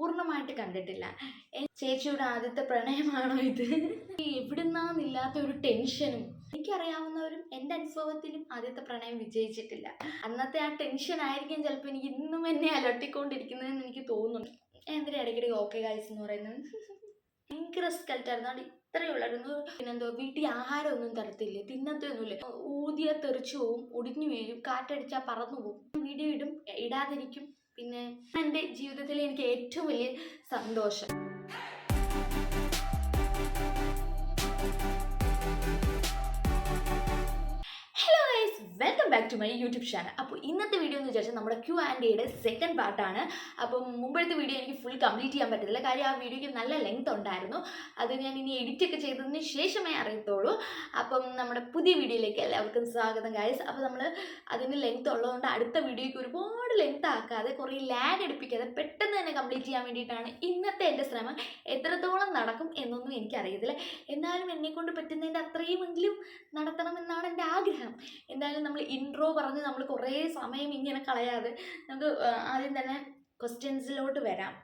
പൂർണമായിട്ട് കണ്ടിട്ടില്ല. ചേച്ചിയുടെ ആദ്യത്തെ പ്രണയമാണോ ഇത്? എവിടുന്നാന്നില്ലാത്ത ഒരു ടെൻഷനും. എനിക്കറിയാവുന്നവരും എന്റെ അനുഭവത്തിലും ആദ്യത്തെ പ്രണയം വിജയിച്ചിട്ടില്ല. അന്നത്തെ ആ ടെൻഷൻ ആയിരിക്കും ചിലപ്പോൾ എനിക്ക് ഇന്നും എന്നെ അലട്ടിക്കൊണ്ടിരിക്കുന്നതെന്ന് എനിക്ക് തോന്നുന്നു. എന്തിനാ ഇടയ്ക്കിടെ ഓക്കെ ഗൈസ് എന്ന് പറയുന്നത്? ഭയങ്കര സ്കെൽറ്റായിരുന്നു. അതുകൊണ്ട് ഇത്രയേ ഉള്ളായിരുന്നു. പിന്നെന്തോ വീട്ടിൽ ആഹാരമൊന്നും തരത്തില്ല തിന്നത്തൊന്നുമില്ല. ഊതിയ തെറിച്ചു പോവും ഒടിഞ്ഞു വീഴും കാറ്റടിച്ചാൽ പറന്നു പോവും. വീഡിയോ ഇടും ഇടാതിരിക്കും. പിന്നെ എന്റെ ജീവിതത്തിൽ എനിക്ക് ഏറ്റവും വലിയ സന്തോഷം. Welcome back to my YouTube channel അപ്പോൾ ഇന്നത്തെ വീഡിയോ എന്ന് വിചാരിച്ചാൽ നമ്മുടെ ക്യു ആൻഡ് എയുടെ സെക്കൻഡ് പാർട്ടാണ് അപ്പം മുമ്പത്തെ വീഡിയോ എനിക്ക് ഫുൾ കംപ്ലീറ്റ് ചെയ്യാൻ പറ്റത്തില്ല. കാര്യം ആ വീഡിയോയ്ക്ക് നല്ല ലെങ്ത് ഉണ്ടായിരുന്നു. അത് ഞാൻ ഇനി എഡിറ്റ് ഒക്കെ ചെയ്തതിന് ശേഷമേ അറിയത്തുള്ളൂ. അപ്പം നമ്മുടെ പുതിയ വീഡിയോയിലേക്ക് എല്ലാവർക്കും സ്വാഗതം ഗൈസ് അപ്പോൾ നമ്മൾ അതിന് ലെങ്ത് ഉള്ളതുകൊണ്ട് അടുത്ത വീഡിയോയ്ക്ക് ഒരുപാട് ലെങ്ത് ആക്കാതെ കുറേ ലാഗ് എടുപ്പിക്കാതെ പെട്ടെന്ന് തന്നെ കംപ്ലീറ്റ് ചെയ്യാൻ വേണ്ടിയിട്ടാണ് ഇന്നത്തെ എന്റെ ശ്രമം. എത്രത്തോളം നടക്കും എന്നൊന്നും എനിക്കറിയത്തില്ല. എന്നാലും എന്നെക്കൊണ്ട് പറ്റുന്നതിന്റെ അത്രയുമെങ്കിലും നടത്തണമെന്നാണ് എന്റെ ആഗ്രഹം. എന്തായാലും നമ്മൾ ഇൻട്രോ പറഞ്ഞ് നമ്മൾ കുറേ സമയം ഇങ്ങനെ കളയാതെ നമുക്ക് ആദ്യം തന്നെ ക്വസ്റ്റ്യൻസിലോട്ട് വരാം.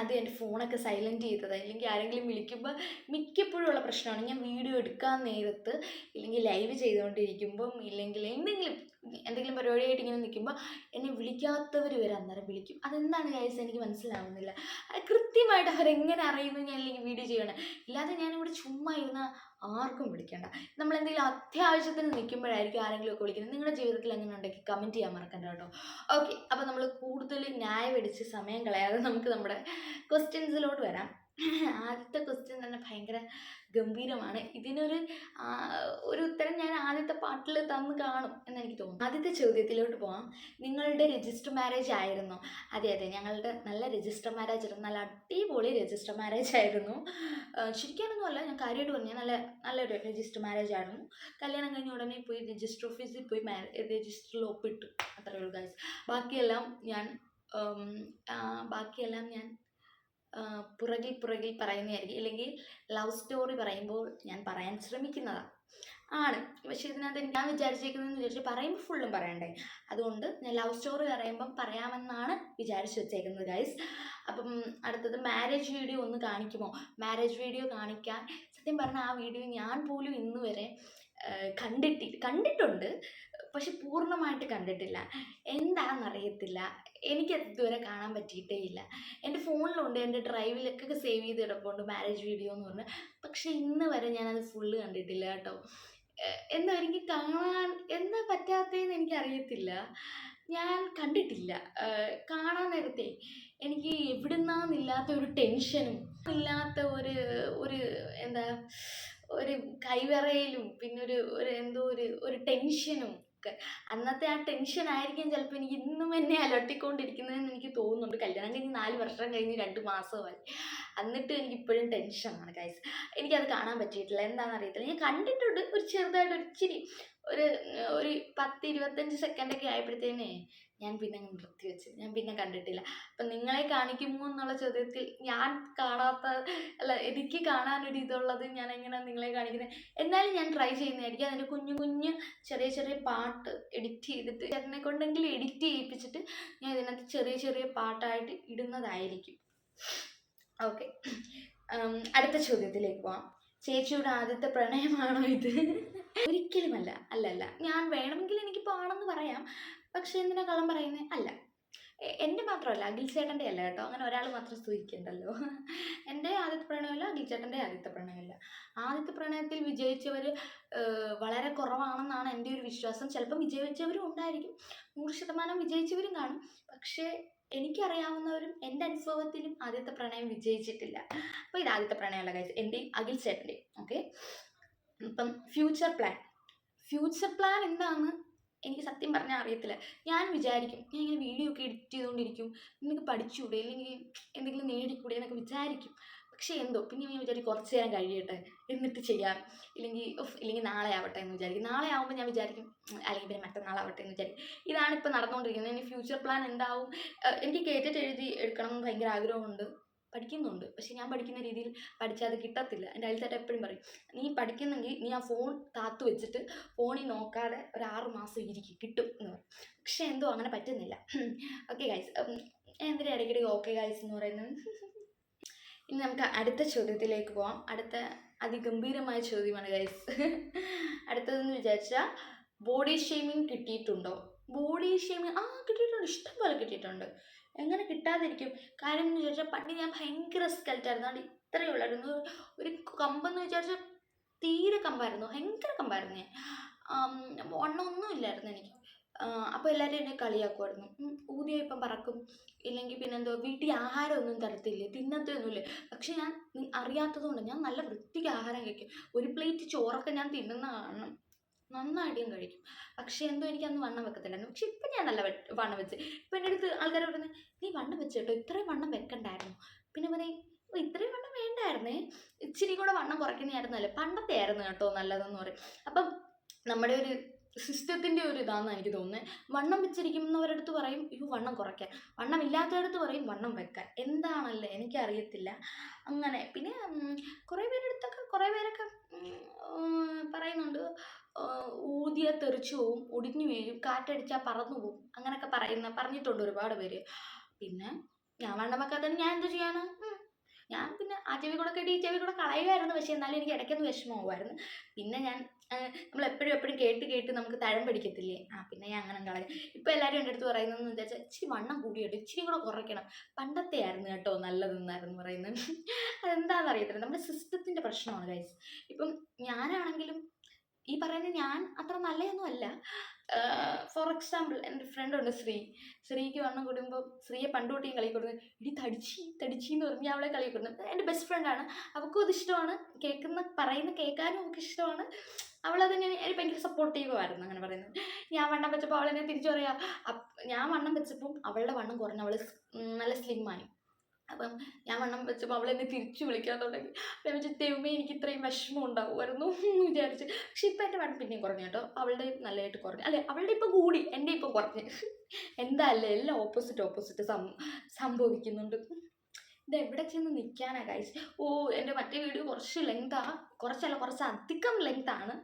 അത് എന്റെ ഫോണൊക്കെ സൈലന്റ് ചെയ്തത്. അല്ലെങ്കിൽ ആരെങ്കിലും വിളിക്കുമ്പോൾ മിക്കപ്പോഴും ഉള്ള പ്രശ്നമാണ്. ഞാൻ വീഡിയോ എടുക്കാൻ നേരത്ത് ഇല്ലെങ്കിൽ ലൈവ് ചെയ്തുകൊണ്ടിരിക്കുമ്പം ഇല്ലെങ്കിൽ എന്തെങ്കിലും എന്തെങ്കിലും പരിപാടിയായിട്ട് ഇങ്ങനെ നിൽക്കുമ്പോൾ എന്നെ വിളിക്കാത്തവർ വരെ അന്നേരം വിളിക്കും. അതെന്താണ് കാര്യം എനിക്ക് മനസ്സിലാവുന്നില്ല. കൃത്യമായിട്ട് അവരെങ്ങനെ അറിയുന്നു ഞാൻ അല്ലെങ്കിൽ വീഡിയോ ചെയ്യണം? ഇല്ലാതെ ഞാനിവിടെ ചുമ്മാ ഇരുന്ന ആർക്കും വിളിക്കണ്ട. നമ്മൾ എന്തെങ്കിലും അത്യാവശ്യത്തിന് നിൽക്കുമ്പോഴായിരിക്കും ആരെങ്കിലും ഒക്കെ വിളിക്കുന്നത്. നിങ്ങളുടെ ജീവിതത്തിൽ അങ്ങനെ ഉണ്ടെങ്കിൽ കമന്റ് ചെയ്യാൻ മറക്കണ്ട കേട്ടോ. ഓക്കെ അപ്പോൾ നമ്മൾ കൂടുതൽ ന്യായം അടിച്ച് സമയം കളയാതെ നമുക്ക് നമ്മുടെ ക്വസ്റ്റ്യൻസിലോട്ട് വരാം. ആദ്യത്തെ ക്വസ്റ്റ്യൻ തന്നെ ഭയങ്കര ഗംഭീരമാണ്. ഇതിനൊരു ഒരു ഉത്തരം ഞാൻ ആദ്യത്തെ പാട്ടിൽ തന്ന് കാണും എന്നെനിക്ക് തോന്നുന്നു. ആദ്യത്തെ ചോദ്യത്തിലോട്ട് പോവാം. നിങ്ങളുടെ രജിസ്റ്റർ മാരേജ് ആയിരുന്നു. അതെ അതെ ഞങ്ങളുടെ നല്ല രജിസ്റ്റർ മാരേജ് ആയിരുന്നു. നല്ല അടിപൊളി രജിസ്റ്റർ മാരേജ് ആയിരുന്നു. ആ, ശരിക്കാനൊന്നുമല്ല ഞാൻ കാര്യമായിട്ട് പറഞ്ഞു. നല്ല നല്ലൊരു രജിസ്റ്റർ മാരേജ് ആയിരുന്നു. കല്യാണം കഴിഞ്ഞ ഉടനെ പോയി രജിസ്റ്റർ ഓഫീസിൽ പോയി രജിസ്റ്ററിൽ ഒപ്പിട്ടു അത്രയേ ഉള്ളൂ ഗൈസ് ബാക്കിയെല്ലാം ഞാൻ ബാക്കിയെല്ലാം ഞാൻ പുറകിൽ പുറകിൽ പറയുന്നതായിരിക്കും. അല്ലെങ്കിൽ ലവ് സ്റ്റോറി പറയുമ്പോൾ ഞാൻ പറയാൻ ശ്രമിക്കുന്നതാണ് ആണ്. പക്ഷെ ഇതിനകത്ത് ഞാൻ വിചാരിച്ചേക്കുന്നതെന്ന് വിചാരിച്ചു പറയുമ്പോൾ ഫുള്ളും പറയണ്ടേ. അതുകൊണ്ട് ഞാൻ ലവ് സ്റ്റോറി പറയുമ്പം പറയാമെന്നാണ് വിചാരിച്ചു വെച്ചേക്കുന്നത് ഗൈസ് അപ്പം അടുത്തത് മാരേജ് വീഡിയോ ഒന്ന് കാണിക്കുമോ? മാരേജ് വീഡിയോ കാണിക്കാൻ സത്യം പറഞ്ഞാൽ ആ വീഡിയോ ഞാൻ പോലും ഇന്ന് വരെ കണ്ടിട്ടി കണ്ടിട്ടുണ്ട്. പക്ഷെ പൂർണമായിട്ട് കണ്ടിട്ടില്ല. എന്താണെന്നറിയത്തില്ല. എനിക്ക് ഇതുവരെ കാണാൻ പറ്റിയിട്ടേ ഇല്ല. എന്റെ ഫോണിലുണ്ട്. എന്റെ ഡ്രൈവിലൊക്കെ സേവ് ചെയ്ത് കിടപ്പുണ്ട് മാരേജ് വീഡിയോ എന്ന് പറഞ്ഞ്. പക്ഷെ ഇന്ന് വരെ ഞാനത് ഫുള്ള് കണ്ടിട്ടില്ല കേട്ടോ. എന്താ എനിക്ക് കാണാൻ എന്താ പറ്റാത്തതെന്ന് എനിക്കറിയത്തില്ല. ഞാൻ കണ്ടിട്ടില്ല. കാണാൻ നേരത്തെ എനിക്ക് എവിടുന്നാന്നില്ലാത്ത ഒരു ടെൻഷനും ഇല്ലാത്ത ഒരു ഒരു എന്താ ഒരു കൈവിറയിലും പിന്നെ ഒരു ഒരു എന്തോ ഒരു ഒരു ടെൻഷനും അന്നത്തെ ആ ടെൻഷൻ ആയിരിക്കും ചിലപ്പോൾ എനിക്ക് ഇന്നും എന്നെ അലട്ടിക്കൊണ്ടിരിക്കുന്നതെന്ന് എനിക്ക് തോന്നുന്നുണ്ട്. കല്യാണം കഴിഞ്ഞ് നാല് വർഷം കഴിഞ്ഞ് രണ്ട് മാസമായി. എന്നിട്ട് എനിക്ക് ഇപ്പോഴും ടെൻഷനാണ് കൈസ് എനിക്കത് കാണാൻ പറ്റിയിട്ടില്ല. എന്താണെന്ന് അറിയത്തില്ല. ഞാൻ കണ്ടിട്ടുണ്ട് ഒരു ചെറുതായിട്ട് ഒരു ഇച്ചിരി ഒരു ഒരു പത്ത് ഇരുപത്തഞ്ച് സെക്കൻഡൊക്കെ ആയപ്പോഴത്തേനേ ഞാൻ പിന്നെ നിർത്തിവെച്ചു നിർത്തി വെച്ചു ഞാൻ പിന്നെ കണ്ടിട്ടില്ല. അപ്പം നിങ്ങളെ കാണിക്കുമോ എന്നുള്ള ചോദ്യത്തിൽ ഞാൻ കാണാത്ത അല്ല എനിക്ക് കാണാനൊരു ഇതുള്ളത് ഞാൻ എങ്ങനെയാണ് നിങ്ങളെ കാണിക്കുന്നത്? എന്നാലും ഞാൻ ട്രൈ ചെയ്യുന്നതായിരിക്കും. അതിന്റെ കുഞ്ഞു കുഞ്ഞു ചെറിയ ചെറിയ പാട്ട് എഡിറ്റ് ചെയ്തിട്ട് ചേട്ടനെ കൊണ്ടെങ്കിലും എഡിറ്റ് ചെയ്യിപ്പിച്ചിട്ട് ഞാൻ ഇതിനകത്ത് ചെറിയ ചെറിയ പാട്ടായിട്ട് ഇടുന്നതായിരിക്കും. ഓക്കെ അടുത്ത ചോദ്യത്തിലേക്ക് പോവാം. ചേച്ചിയുടെ ആദ്യത്തെ പ്രണയമാണോ ഇത്? ഒരിക്കലുമല്ല. അല്ലല്ല. ഞാൻ വേണമെങ്കിൽ എനിക്ക് ആണെന്ന് പറയാം. പക്ഷെ എന്തിനാ കള്ളം പറയുന്നത് അല്ല. എന്റെ മാത്രമല്ല അഖിൽ ചേട്ടന്റെ അല്ല കേട്ടോ. അങ്ങനെ ഒരാൾ മാത്രം സ്തുതിക്കണ്ടല്ലോ. എന്റെ ആദ്യത്തെ പ്രണയമല്ല അഖിൽ ചേട്ടന്റെ ആദ്യത്തെ പ്രണയമല്ല. ആദ്യത്തെ പ്രണയത്തിൽ വിജയിച്ചവർ വളരെ കുറവാണെന്നാണ് എന്റെ ഒരു വിശ്വാസം. ചിലപ്പം വിജയിച്ചവരും ഉണ്ടായിരിക്കും. നൂറ് ശതമാനം വിജയിച്ചവരും കാണും. പക്ഷേ എനിക്കറിയാവുന്നവരും എന്റെ അനുഭവത്തിലും ആദ്യത്തെ പ്രണയം വിജയിച്ചിട്ടില്ല. അപ്പോൾ ഇത് ആദ്യത്തെ പ്രണയമല്ല കഴിച്ച് എന്റെയും അഖിൽ ചേട്ടന്റെയും ഓക്കെ ഇപ്പം ഫ്യൂച്ചർ പ്ലാൻ ഫ്യൂച്ചർ പ്ലാൻ എന്താണെന്ന് എനിക്ക് സത്യം പറഞ്ഞാൽ അറിയത്തില്ല. ഞാൻ വിചാരിക്കും ഞാൻ ഇങ്ങനെ വീഡിയോ ഒക്കെ എഡിറ്റ് ചെയ്തുകൊണ്ടിരിക്കും നിനക്ക് പഠിച്ചുകൂടെ അല്ലെങ്കിൽ എന്തെങ്കിലും നേടിക്കൂടെ എന്നൊക്കെ വിചാരിക്കും. പക്ഷേ എന്തോ പിന്നെ ഞാൻ വിചാരിക്കും കുറച്ച് നേരം കഴിയട്ടെ എന്നിട്ട് ചെയ്യാം. ഇല്ലെങ്കിൽ ഇല്ലെങ്കിൽ നാളെ ആവട്ടെ എന്ന് വിചാരിക്കും. നാളെ ആവുമ്പോൾ ഞാൻ വിചാരിക്കും അല്ലെങ്കിൽ പിന്നെ മറ്റന്നാളാവട്ടെ എന്ന് വിചാരിക്കും. ഇതാണ് ഇപ്പോൾ നടന്നുകൊണ്ടിരിക്കുന്നത്. ഇനി ഫ്യൂച്ചർ പ്ലാൻ എന്താവും? എനിക്ക് കേട്ടിട്ട് എഴുതി എടുക്കണം എന്ന് ഭയങ്കര ആഗ്രഹമുണ്ട്. പഠിക്കുന്നുണ്ട്. പക്ഷെ ഞാൻ പഠിക്കുന്ന രീതിയിൽ പഠിച്ചാൽ അത് കിട്ടത്തില്ല. എന്റെ അയൽത്തേട്ട എപ്പോഴും പറയും നീ പഠിക്കുന്നെങ്കിൽ നീ ആ ഫോൺ താത്തു വെച്ചിട്ട് ഫോണിൽ നോക്കാതെ ഒരു ആറ് മാസം ഇരിക്കും കിട്ടും എന്ന് പറയും. പക്ഷെ എന്തോ അങ്ങനെ പറ്റുന്നില്ല. ഓക്കെ ഗൈസ് എന്തിനാ ഇടയ്ക്കിടയ്ക്ക് ഓക്കെ ഗൈസ് എന്ന് പറയുന്നത്? ഇനി നമുക്ക് അടുത്ത ചോദ്യത്തിലേക്ക് പോവാം. അടുത്ത അതിഗംഭീരമായ ചോദ്യമാണ് ഗൈസ് അടുത്തതെന്ന് വിചാരിച്ചാൽ ബോഡി ഷേമിംഗ് കിട്ടിയിട്ടുണ്ടോ? ബോഡി ഷേമിംഗ് ആ കിട്ടിയിട്ടുണ്ട്. ഇഷ്ടംപോലെ കിട്ടിയിട്ടുണ്ട്. എങ്ങനെ കിട്ടാതിരിക്കും? കാര്യം എന്ന് വിചാരിച്ചാൽ പണ്ട് ഞാൻ ഭയങ്കര സ്കെൽറ്റായിരുന്നു അതുകൊണ്ട് ഇത്രയേ ഉള്ളായിരുന്നു. ഒരു കമ്പെന്ന് വിചാരിച്ചാൽ തീരെ കമ്പായിരുന്നു. ഭയങ്കര കമ്പായിരുന്നു ഞാൻ. ഒന്നൊന്നും ഇല്ലായിരുന്നു എനിക്ക്. അപ്പോൾ എല്ലാവരും എന്നെ കളിയാക്കുമായിരുന്നു. ഊതിയ ഇപ്പം പറക്കും. ഇല്ലെങ്കിൽ പിന്നെന്തോ വീട്ടിൽ ആഹാരമൊന്നും തരത്തില്ലേ? തിന്നത്തൊന്നുമില്ല? പക്ഷെ ഞാൻ അറിയാത്തത് അറിയാത്തതുകൊണ്ട് ഞാൻ നല്ല വൃത്തിക്ക് ആഹാരം കഴിക്കും. ഒരു പ്ലേറ്റ് ചോറൊക്കെ ഞാൻ തിന്നുന്ന കാണണം നന്നായിട്ട് കഴിക്കും. പക്ഷെ എന്തോ എനിക്ക് അന്ന് വണ്ണം വെക്കത്തില്ലായിരുന്നു. പക്ഷെ ഇപ്പം ഞാൻ നല്ല വണ്ണം വെച്ച്. ഇപ്പം എന്റെ അടുത്ത് ആൾക്കാർ പറയുന്നത് നീ വണ്ണം വെച്ച് കേട്ടോ. ഇത്രയും വണ്ണം വെക്കണ്ടായിരുന്നു. പിന്നെ പറയും "ഓ, ഇത്രയും വണ്ണം വേണ്ടായിരുന്നേ. ഇച്ചിരി കൂടെ വണ്ണം കുറയ്ക്കുന്നതായിരുന്നല്ലേ. പണ്ടത്തെ ആയിരുന്നു കേട്ടോ നല്ലതെന്ന് പറയും. അപ്പം നമ്മുടെ ഒരു സിസ്റ്റത്തിന്റെ ഒരു ഇതാണെന്ന് എനിക്ക് തോന്നുന്നത്. വണ്ണം വെച്ചിരിക്കുന്നവരടുത്ത് പറയും അയ്യോ വണ്ണം കുറയ്ക്കാൻ. വണ്ണം ഇല്ലാത്തവരടുത്ത് പറയും വണ്ണം വെക്കാൻ. എന്താണല്ലേ? എനിക്കറിയത്തില്ല. അങ്ങനെ. പിന്നെ കുറേ പേരെടുത്തൊക്കെ കുറേ പേരൊക്കെ പറയുന്നുണ്ട് ഊതിയ തെറിച്ചു പോവും ഒടിഞ്ഞു വീഴും കാറ്റടിച്ചാൽ പറന്നു പോവും അങ്ങനെയൊക്കെ പറയുന്ന പറഞ്ഞിട്ടുണ്ട് ഒരുപാട് പേര്. പിന്നെ ഞാൻ വേണ്ടമൊക്കെ തന്നെ ഞാൻ എന്ത് ചെയ്യാനാ ഞാൻ പിന്നെ ആ ചെവി കൂടെ കെട്ടി ഈ ചെവി കൂടെ കളയുമായിരുന്നു പക്ഷേ എന്നാലും എനിക്ക് ഇടയ്ക്കൊന്ന് വിഷമമാവുമായിരുന്നു. പിന്നെ ഞാൻ നമ്മൾ എപ്പോഴും എപ്പോഴും കേട്ട് കേട്ട് നമുക്ക് തഴം പിടിക്കത്തില്ലേ? ആ പിന്നെ ഞാൻ അങ്ങനെ കളയും ഇപ്പം എല്ലാവരും എന്റെ അടുത്ത് പറയുന്നതെന്ന് വെച്ചാൽ ഇച്ചിരി വണ്ണം കൂടിയിട്ട് ഇച്ചിരി കൂടെ കുറയ്ക്കണം. പണ്ടത്തെ ആയിരുന്നു കേട്ടോ നല്ലതെന്നായിരുന്നു പറയുന്നത്. അതെന്താണെന്ന് അറിയത്തില്ല. നമ്മുടെ സിസ്റ്റത്തിന്റെ പ്രശ്നമാണ് ഗൈസ് ഇപ്പം ഞാനാണെങ്കിലും ഈ പറയുന്ന ഞാൻ അത്ര നല്ലതൊന്നും അല്ല ഫോർ എക്സാമ്പിൾ എന്റെ ഫ്രണ്ട് ഉണ്ട് ശ്രീ. ശ്രീക്ക് വണ്ണം കൂടുമ്പോൾ ശ്രീയെ പണ്ട് തൊട്ടേ കളി കൊടുക്കുന്നത് ഇടി തടിച്ചി തടിച്ചി എന്ന് പറഞ്ഞ് അവളെ കളി കൊടുക്കുന്നത് എന്റെ ബെസ്റ്റ് ഫ്രണ്ടാണ് അവൾക്കും അത് ഇഷ്ടമാണ്. കേൾക്കുന്ന പറയുന്ന കേൾക്കാനും അവൾക്ക് ഇഷ്ടമാണ്. അവളതിനെ എനിക്ക് ഭയങ്കര സപ്പോർട്ടീവായിരുന്നു അങ്ങനെ പറയുന്നത്. ഞാൻ വണ്ണം വെച്ചപ്പോൾ അവളെന്നെ തിരിച്ചു പറയാ ഞാൻ വണ്ണം വെച്ചപ്പം അവളുടെ വണ്ണം കുറഞ്ഞ അവൾ നല്ല സ്ലിമ്മായി അപ്പം ഞാൻ വണ്ണം വെച്ചപ്പോൾ അവൾ എന്നെ തിരിച്ചു വിളിക്കാൻ തുടങ്ങി. അപ്പം വെച്ചാൽ ദൈവമേ എനിക്ക് ഇത്രയും വിഷമം ഉണ്ടാവുമായിരുന്നു എന്ന് വിചാരിച്ച്. പക്ഷെ ഇപ്പം എന്റെ വണ്ണം പിന്നെയും കുറഞ്ഞു കേട്ടോ. അവളുടെ നല്ലതായിട്ട് കുറഞ്ഞു. അല്ലെ അവളുടെ ഇപ്പം കൂടി എന്റെ ഇപ്പം കുറഞ്ഞു. എന്താല്ലേ എല്ലാം ഓപ്പോസിറ്റ് ഓപ്പോസിറ്റ് സംഭവിക്കുന്നുണ്ട്. ഇത് എവിടെ ചെന്ന് നിൽക്കാനാ ഗൈസ് ഓ എന്റെ മറ്റേ വീഡിയോ കുറച്ച് ലെങ്താ കുറച്ചല്ല കുറച്ച് അധികം ലെങ്താണ്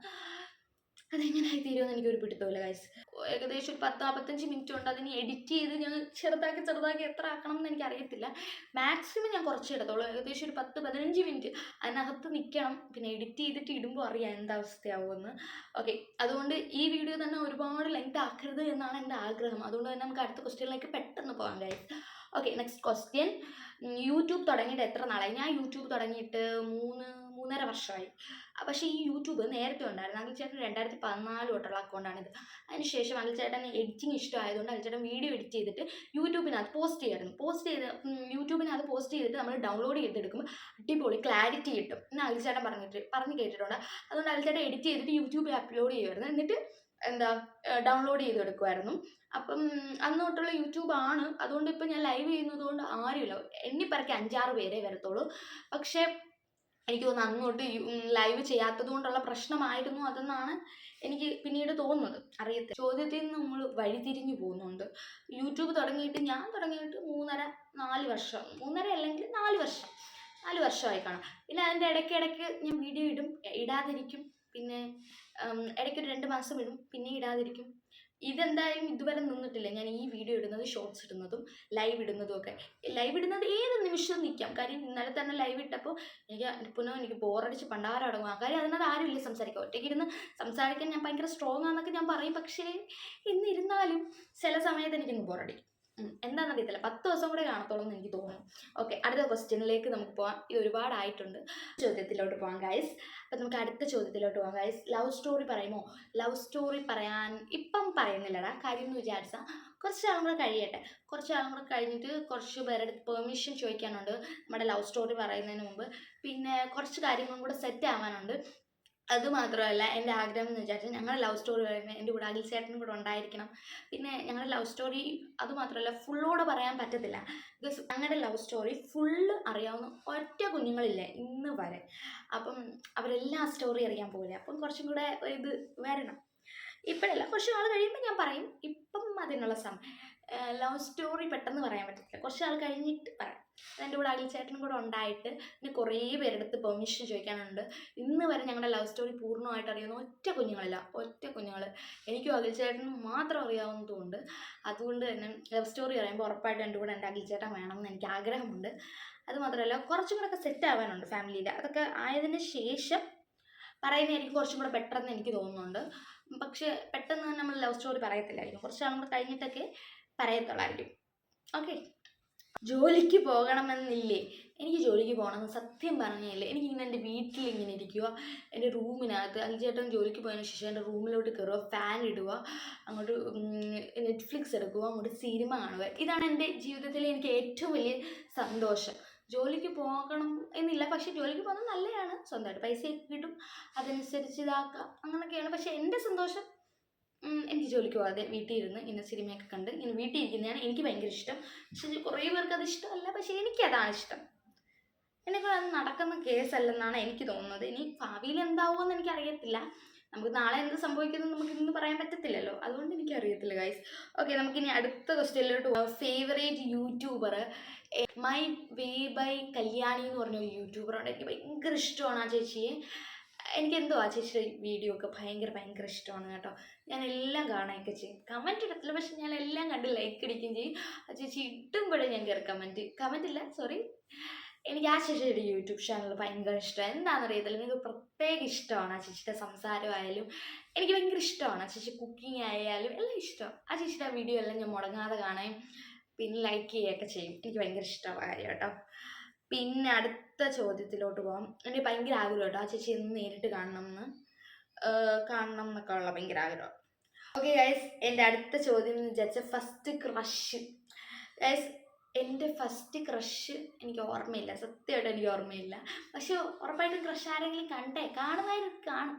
അതെങ്ങനെയായി തീരുമെന്ന് എനിക്കൊരു പിടുത്തമില്ല ഗൈസ് ഏകദേശം ഒരു പത്ത് നാൽപ്പത്തഞ്ച് മിനിറ്റ് ഉണ്ട് അതിന് എഡിറ്റ് ചെയ്ത് ഞാൻ ചെറുതാക്കി ചെറുതാക്കി എത്ര ആക്കണം എന്ന് എനിക്ക് അറിയത്തില്ല മാക്സിമം ഞാൻ കുറച്ച് എടുത്തോളൂ ഏകദേശം ഒരു പത്ത് പതിനഞ്ച് മിനിറ്റ് അതിനകത്ത് നിൽക്കണം. പിന്നെ എഡിറ്റ് ചെയ്തിട്ട് ഇടുമ്പോൾ അറിയാം എന്താ അവസ്ഥയാവുമെന്ന്. ഓക്കെ അതുകൊണ്ട് ഈ വീഡിയോ തന്നെ ഒരുപാട് ലെങ്ത് ആക്കരുത് എന്നാണ് എന്റെ ആഗ്രഹം. അതുകൊണ്ട് തന്നെ നമുക്ക് അടുത്ത ക്വസ്റ്റ്യനിലേക്ക് പെട്ടെന്ന് പോകാം guys okay next question YouTube തുടങ്ങിയിട്ട് എത്ര നാളായി? ഞാൻ യൂട്യൂബ് തുടങ്ങിയിട്ട് മൂന്ന് മൂന്നര വർഷമായി. പക്ഷേ ഈ യൂട്യൂബ് നേരത്തെ ഉണ്ടായിരുന്നു. അഖിൽ ചേട്ടൻ രണ്ടായിരത്തി പതിനാല് തൊട്ടുള്ള അക്കൗണ്ടാണിത്. അതിനുശേഷം അനിൽ ചേട്ടൻ എഡിറ്റിംഗ് ഇഷ്ടമായതുകൊണ്ട് അനിൽ ചേട്ടൻ വീഡിയോ എഡിറ്റ് ചെയ്തിട്ട് യൂട്യൂബിനകത്ത് പോസ്റ്റ് ചെയ്യായിരുന്നു പോസ്റ്റ് ചെയ്ത് യൂട്യൂബിനകത്ത് പോസ്റ്റ് ചെയ്തിട്ട് നമ്മൾ ഡൗൺലോഡ് ചെയ്തെടുക്കുമ്പോൾ അടിപൊളി ക്ലാരിറ്റി കിട്ടും എന്ന് അനിൽ ചേട്ടൻ പറഞ്ഞിട്ട് പറഞ്ഞ് കേട്ടിട്ടുണ്ട്. അതുകൊണ്ട് അനിൽ ചേട്ടൻ എഡിറ്റ് ചെയ്തിട്ട് യൂട്യൂബിൽ അപ്ലോഡ് ചെയ്യുമായിരുന്നു എന്നിട്ട് എന്താ ഡൗൺലോഡ് ചെയ്തെടുക്കുമായിരുന്നു. അപ്പം അന്ന് തൊട്ടുള്ള യൂട്യൂബ് ആണ് അതുകൊണ്ട് ഇപ്പം ഞാൻ ലൈവ് ചെയ്യുന്നത് കൊണ്ട് ആരുമില്ല. എണ്ണിപ്പറക്കി അഞ്ചാറ് പേരേ വരത്തുള്ളൂ. പക്ഷേ എനിക്ക് തോന്നുന്നു അന്നോട്ട് ലൈവ് ചെയ്യാത്തത് കൊണ്ടുള്ള പ്രശ്നമായിരുന്നു അതെന്നാണ് എനിക്ക് പിന്നീട് തോന്നുന്നത്. അറിയത്തെ ചോദ്യത്തിൽ നിന്ന് നമ്മൾ വഴിതിരിഞ്ഞു പോകുന്നുണ്ട്. യൂട്യൂബ് തുടങ്ങിയിട്ട് ഞാൻ തുടങ്ങിയിട്ട് മൂന്നര നാല് വർഷം മൂന്നര അല്ലെങ്കിൽ നാല് വർഷം നാല് വർഷമായി കാണാം. പിന്നെ അതിന്റെ ഇടയ്ക്ക് ഇടയ്ക്ക് ഞാൻ വീഡിയോ ഇടും ഇടാതിരിക്കും. പിന്നെ ഇടയ്ക്ക് ഒരു രണ്ട് മാസം ഇടും പിന്നെ ഇടാതിരിക്കും. ഇതെന്തായാലും ഇതുവരെ നിന്നിട്ടില്ല. ഞാൻ ഈ വീഡിയോ ഇടുന്നത് ഷോർട്സ് ഇടുന്നതും ലൈവ് ഇടുന്നതും ഒക്കെ. ലൈവ് ഇടുന്നത് ഏത് നിമിഷവും നിൽക്കാം. കാര്യം ഇന്നലെ തന്നെ ലൈവ് ഇട്ടപ്പോൾ എനിക്ക് പുനഃ എനിക്ക് ബോറടിച്ച് പണ്ടാരം ആ കാര്യം അതിനകത്ത് ആരുമില്ല സംസാരിക്കാൻ. ഒറ്റയ്ക്ക് ഇരുന്ന് സംസാരിക്കാൻ ഞാൻ ഭയങ്കര സ്ട്രോങ് ആണെന്നൊക്കെ ഞാൻ പറയും. പക്ഷേ എന്നിരുന്നാലും ചില സമയത്ത് എനിക്കൊന്ന് ബോറടിക്കും ഉം, എന്താണെന്നറിയത്തില്ല. പത്ത് ദിവസം കൂടെ കാണത്തോളം എനിക്ക് തോന്നുന്നു. ഓക്കെ അടുത്ത ക്വസ്റ്റ്യനിലേക്ക് നമുക്ക് പോകാം ഇത് ഒരുപാടായിട്ടുണ്ട്. ചോദ്യത്തിലോട്ട് പോകാം ഗൈസ് അപ്പം നമുക്ക് അടുത്ത ചോദ്യത്തിലോട്ട് പോകാം ഗൈസ് ലവ് സ്റ്റോറി പറയുമോ? ലവ് സ്റ്റോറി പറയാൻ ഇപ്പം പറയുന്നില്ലടാ. കാര്യം എന്ന് വിചാരിച്ചാൽ കുറച്ച് നാളും കൂടെ കഴിയട്ടെ. കുറച്ച് നാളും കൂടെ കഴിഞ്ഞിട്ട് കുറച്ച് പേരുടെ പെർമിഷൻ ചോദിക്കാനുണ്ട്. നമ്മുടെ ലവ് സ്റ്റോറി പറയുന്നതിന് മുമ്പ്. പിന്നെ കുറച്ച് കാര്യങ്ങളും കൂടെ സെറ്റ് ആവാനുണ്ട്. അത് മാത്രമല്ല എന്റെ ആഗ്രഹം എന്ന് വിചാരിച്ചാൽ ഞങ്ങളുടെ ലവ് സ്റ്റോറി പറയുമ്പോൾ എന്റെ കൂടെ അഖിൽ ചേട്ടനും കൂടെ ഉണ്ടായിരിക്കണം. പിന്നെ ഞങ്ങളുടെ ലവ് സ്റ്റോറി അത് മാത്രമല്ല ഫുള്ളോട് പറയാൻ പറ്റത്തില്ല. ബിക്കോസ് ഞങ്ങളുടെ ലവ് സ്റ്റോറി ഫുള്ള് അറിയാവുന്ന ഒറ്റ കുഞ്ഞുങ്ങളില്ല ഇന്ന് വരെ. അപ്പം അവരെല്ലാം സ്റ്റോറി അറിയാൻ പോകില്ല അപ്പം കുറച്ചും കൂടെ ഇത് വരണം. ഇപ്പോഴല്ല കുറച്ച് നാൾ കഴിയുമ്പോൾ ഞാൻ പറയും. ഇപ്പം അതിനുള്ള സമയം. ലവ് സ്റ്റോറി പെട്ടെന്ന് പറയാൻ പറ്റത്തില്ല. കുറച്ച് ആൾ കഴിഞ്ഞിട്ട് പറയാം. എന്റെ കൂടെ അഖിൽ ചേട്ടനും കൂടെ ഉണ്ടായിട്ട് പിന്നെ കുറേ പേരെടുത്ത് പെർമിഷൻ ചോദിക്കാനുണ്ട്. ഇന്ന് വരെ ഞങ്ങളുടെ ലവ് സ്റ്റോറി പൂർണമായിട്ട് അറിയുന്ന ഒറ്റ കുഞ്ഞുങ്ങളില്ല ഒറ്റ കുഞ്ഞുങ്ങൾ എനിക്കും അഖിൽ ചേട്ടനും മാത്രം അറിയാവുന്നതുകൊണ്ട് അതുകൊണ്ട് തന്നെ ലവ് സ്റ്റോറി പറയുമ്പോൾ ഉറപ്പായിട്ടും എന്റെ കൂടെ എന്റെ അഖിൽ ചേട്ടൻ വേണമെന്ന് എനിക്ക് ആഗ്രഹമുണ്ട്. അതുമാത്രമല്ല കുറച്ചും കൂടെ ഒക്കെ സെറ്റ് ആവാനുണ്ട് ഫാമിലിയിൽ അതൊക്കെ ആയതിന് ശേഷം പറയുന്നതായിരിക്കും കുറച്ചും കൂടെ ബെറ്റർ എന്ന് എനിക്ക് തോന്നുന്നുണ്ട്. പക്ഷേ പെട്ടെന്ന് തന്നെ നമ്മൾ ലവ് സ്റ്റോറി പറയത്തില്ലായിരിക്കും. കുറച്ച് നാളും കൂടെ കഴിഞ്ഞിട്ടൊക്കെ പറയത്തുള്ളായിരിക്കും. ഓക്കെ ജോലിക്ക് പോകണമെന്നില്ലേ? എനിക്ക് ജോലിക്ക് പോകണമെന്ന് സത്യം പറഞ്ഞില്ലേ? എനിക്കിങ്ങനെ എന്റെ വീട്ടിൽ ഇങ്ങനെ ഇരിക്കുക എന്റെ റൂമിനകത്ത് അഞ്ചേട്ടൻ ജോലിക്ക് പോയതിന് ശേഷം എന്റെ റൂമിലോട്ട് കയറുക ഫാൻ ഇടുക അങ്ങോട്ട് നെറ്റ്ഫ്ലിക്സ് എടുക്കുക അങ്ങോട്ട് സിനിമ കാണുക ഇതാണ് എന്റെ ജീവിതത്തിലെ എനിക്ക് ഏറ്റവും വലിയ സന്തോഷം. ജോലിക്ക് പോകണം എന്നില്ല പക്ഷേ ജോലിക്ക് പോകുന്നത് നല്ലതാണ്. സ്വന്തമായിട്ട് പൈസയൊക്കെ കിട്ടും. അതനുസരിച്ച് ഇതാക്കുക അങ്ങനെയൊക്കെയാണ് പക്ഷേ എന്റെ സന്തോഷം എനിക്ക് ജോലിക്ക് പോകാതെ വീട്ടിൽ ഇരുന്ന് ഇങ്ങനെ സിനിമയൊക്കെ കണ്ട് ഇങ്ങനെ വീട്ടിൽ ഇരിക്കുന്നതാണ് എനിക്ക് ഭയങ്കര ഇഷ്ടം. പക്ഷേ കുറേ പേർക്ക് അത് ഇഷ്ടമല്ല. പക്ഷേ എനിക്കതാണ് ഇഷ്ടം. എന്നെക്കൊണ്ട് അത് നടക്കുന്ന കേസല്ലെന്നാണ് എനിക്ക് തോന്നുന്നത്. ഇനി ഭാവിയിൽ എന്താവുമെന്ന് എനിക്കറിയത്തില്ല. നമുക്ക് നാളെ എന്ത് സംഭവിക്കുന്നു നമുക്ക് ഇന്ന് പറയാൻ പറ്റത്തില്ലല്ലോ. അതുകൊണ്ട് എനിക്ക് എനിക്കറിയത്തില്ല ഗൈസ് ഓക്കെ നമുക്കിനി അടുത്ത ക്വസ്റ്റ്യനിലോട്ട് പോകാം favourite YouTuber my way by Kalyani എന്ന് പറഞ്ഞ ഒരു യൂട്യൂബറുണ്ട് എനിക്ക് ഭയങ്കര ഇഷ്ടമാണ് ആ ചേച്ചിയെ. എനിക്ക് എന്തോ ആ ചേച്ചിയുടെ വീഡിയോ ഒക്കെ ഭയങ്കര ഭയങ്കര ഇഷ്ടമാണ് കേട്ടോ. ഞാൻ എല്ലാം കാണുകയൊക്കെ ചെയ്യും. കമന്റ് ഇടത്തില്ല പക്ഷെ ഞാൻ എല്ലാം കണ്ട് ലൈക്ക് അടിക്കുകയും ചെയ്യും. ആ ചേച്ചി ഇട്ടുമ്പോഴേ ഞാൻ കയറി കമന്റ് കമന്റ് ഇല്ല സോറി എനിക്ക് ആ ചേച്ചിയുടെ യൂട്യൂബ് ചാനൽ ഭയങ്കര ഇഷ്ടമാണ് എന്താണെന്നറിയത്തില്ല. എനിക്ക് പ്രത്യേക ഇഷ്ടമാണ് ആ ചേച്ചിയുടെ സംസാരമായാലും. എനിക്ക് ഭയങ്കര ഇഷ്ടമാണ് ആ ചേച്ചി കുക്കിംഗ് ആയാലും എല്ലാം ഇഷ്ടം. ആ ചേച്ചിയുടെ വീഡിയോ എല്ലാം ഞാൻ മുടങ്ങാതെ കാണുകയും പിന്നെ ലൈക്ക് ചെയ്യുകയൊക്കെ ചെയ്യും. എനിക്ക് ഭയങ്കര ഇഷ്ടമാണ് കാര്യം കേട്ടോ. പിന്നെ അടുത്ത ചോദ്യത്തിലോട്ട് പോകാം എനിക്ക് ഭയങ്കര ആഗ്രഹം കേട്ടോ ആ ചേച്ചി ഒന്ന് നേരിട്ട് കാണണം എന്ന് കാണണം എന്നൊക്കെ ഉള്ള ഭയങ്കര ആഗ്രഹം. ഓക്കെ ഗൈസ് എന്റെ അടുത്ത ചോദ്യം എന്ന് വിചാരിച്ച ഫസ്റ്റ് ക്രഷ് ഗൈസ് എന്റെ ഫസ്റ്റ് ക്രഷ് എനിക്ക് ഓർമ്മയില്ല. സത്യമായിട്ട് എനിക്ക് ഓർമ്മയില്ല. പക്ഷെ ഉറപ്പായിട്ടും ക്രഷ് ആരെങ്കിലും കണ്ടേ? കാണുന്നതായിട്ട് കാണും.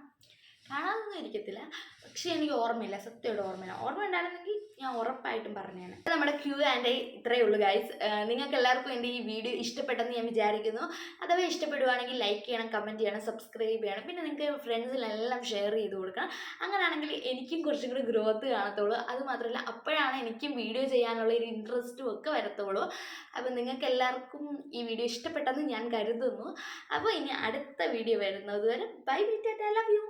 കാണാതൊന്നും ഇരിക്കത്തില്ല. പക്ഷെ എനിക്ക് ഓർമ്മയില്ല. സത്യമായിട്ട് ഓർമ്മയില്ല. ഓർമ്മ ഉണ്ടായിരുന്നെങ്കിൽ ഞാൻ ഉറപ്പായിട്ടും പറഞ്ഞേനെ. നമ്മുടെ ക്യൂ ആൻഡ് ഇത്രയേ ഉള്ളൂ ഗൈസ് നിങ്ങൾക്ക് എല്ലാവർക്കും എന്റെ ഈ വീഡിയോ ഇഷ്ടപ്പെട്ടെന്ന് ഞാൻ വിചാരിക്കുന്നു. അഥവാ ഇഷ്ടപ്പെടുവാണെങ്കിൽ ലൈക്ക് ചെയ്യണം കമന്റ് ചെയ്യണം സബ്സ്ക്രൈബ് ചെയ്യണം. പിന്നെ നിങ്ങൾക്ക് ഫ്രണ്ട്സിലെല്ലാം ഷെയർ ചെയ്ത് കൊടുക്കണം. അങ്ങനെയാണെങ്കിൽ എനിക്കും കുറച്ചും കൂടി ഗ്രോത്ത് കാണത്തുള്ളൂ. അതുമാത്രമല്ല അപ്പോഴാണ് എനിക്കും വീഡിയോ ചെയ്യാനുള്ള ഒരു ഇൻട്രസ്റ്റും ഒക്കെ വരത്തുള്ളൂ. അപ്പോൾ നിങ്ങൾക്ക് എല്ലാവർക്കും ഈ വീഡിയോ ഇഷ്ടപ്പെട്ടെന്ന് ഞാൻ കരുതുന്നു. അപ്പോൾ ഇനി അടുത്ത വീഡിയോ വരുന്നത് വരെ. Bye bye tata love you